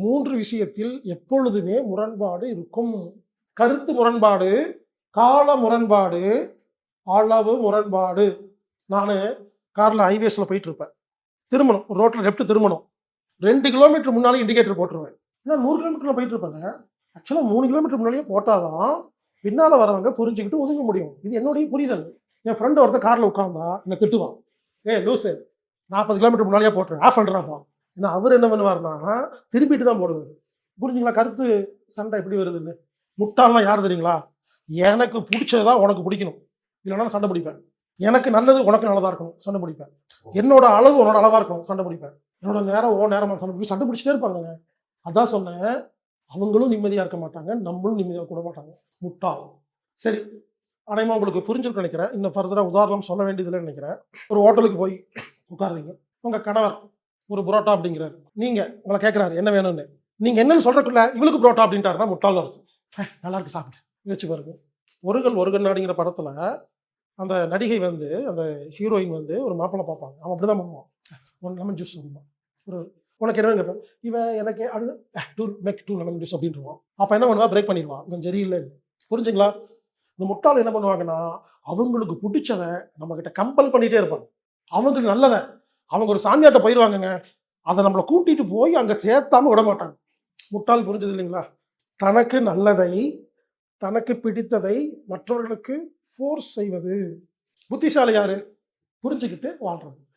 மூன்று விஷயத்தில் எப்பொழுதுமே முரண்பாடு இருக்கும். கருத்து முரண்பாடு கால முரண்பாடு அளவு முரண்பாடு. நான் காரில் ஹைவேஸில் போயிட்டு இருப்பேன் திரும்பணும் ரோட்டில் லெஃப்ட் திரும்பணும் ரெண்டு கிலோமீட்டர் முன்னாலே இண்டிகேட்டர் போட்டுருவேன். ஏன்னா நூறு கிலோமீட்டரில் போயிட்டு இருப்பேங்க ஆக்சுவலாக மூணு கிலோமீட்டர் முன்னாலேயே போட்டாதான் பின்னால் வரவங்க புரிஞ்சுக்கிட்டு ஒதுங்க முடியும். இது என்னுடைய புரிதல். என் ஃப்ரெண்டு ஒருத்தர் காரில் உட்காந்தா என்னை திட்டுவான். ஏ லூசு நாற்பது கிலோமீட்டர் முன்னாடியே போட்டுரு. ஆஃப் பண்ணுறாப்பா ஏன்னா அவர் என்ன பண்ணுவார்னா திருப்பிட்டு தான் போடுவார். புரிஞ்சுங்களா? கருத்து சண்டை எப்படி வருதுன்னு? முட்டாள்லாம் யார் தெரியுங்களா? எனக்கு பிடிச்சதா உனக்கு பிடிக்கணும். இல்லைன்னா சண்டை பிடிப்பேன். எனக்கு நல்லது உனக்கு நல்லதாக இருக்கணும். சண்டை பிடிப்பேன். என்னோட அளவு உன்னோட அளவாக இருக்கணும். சண்டை பிடிப்பேன். என்னோட நேரம் ஓ நேரமாக சண்டை பிடிச்சி சண்டை பிடிச்சிட்டே இருப்பாங்க அதான் சொன்னேன். அவங்களும் நிம்மதியாக இருக்க மாட்டாங்க. நம்மளும் நிம்மதியாக கூட மாட்டாங்க. முட்டாள். சரி. அனைமா உங்களுக்கு புரிஞ்சிருக்கும் நினைக்கிறேன். இன்னும் ஃபர்தராக உதாரணம் சொல்ல வேண்டியதில்லைன்னு நினைக்கிறேன். ஒரு ஹோட்டலுக்கு போய் உட்காருறீங்க உங்கள் கணவர் ஒரு புரோட்டா அப்படிங்கிறாரு. நீங்க உங்களை கேட்குறாரு என்ன வேணும்னு? நீங்க என்னன்னு சொல்றதுக்குள்ள இவளுக்கு புரோட்டா அப்படின்ட்டாருன்னா முட்டாள் அர்த்தம். நல்லா இருக்கு சாப்பிட்டு யோசிச்சு பாருங்க. ஒருகள் ஒரு கண்ணாடிங்கிற படத்துல அந்த நடிகை வந்து அந்த ஹீரோயின் வந்து ஒரு மாப்பிள்ளை பார்ப்பாங்க. அவன் அப்படிதான் பண்ணுவான். ஒன் லெமன் ஜூஸ் ஒரு உனக்கு என்ன கேட்பேன் இவன் எனக்கு அது to make two lemon juice அப்படின்ட்டுருவான் அப்போ என்ன பண்ணுவா? பிரேக் பண்ணிடுவான் கொஞ்சம் சரியில்லை. புரிஞ்சுங்களா? இந்த முட்டாள் என்ன பண்ணுவாங்கன்னா அவங்களுக்கு பிடிச்சதை நம்மக்கிட்ட கம்பல் பண்ணிகிட்டே இருப்பாங்க. அவங்களுக்கு நல்லதை அவங்க ஒரு சாமியாட்ட போயிடுவாங்கங்க அதை நம்மளை கூட்டிட்டு போய் அங்கே சேர்த்தாம விட மாட்டாங்க. முட்டால் புரிஞ்சது இல்லைங்களா? தனக்கு நல்லதை தனக்கு பிடித்ததை மற்றவர்களுக்கு ஃபோர்ஸ் செய்வது. புத்திசாலி யாரு? புரிஞ்சுக்கிட்டு வாழ்றது.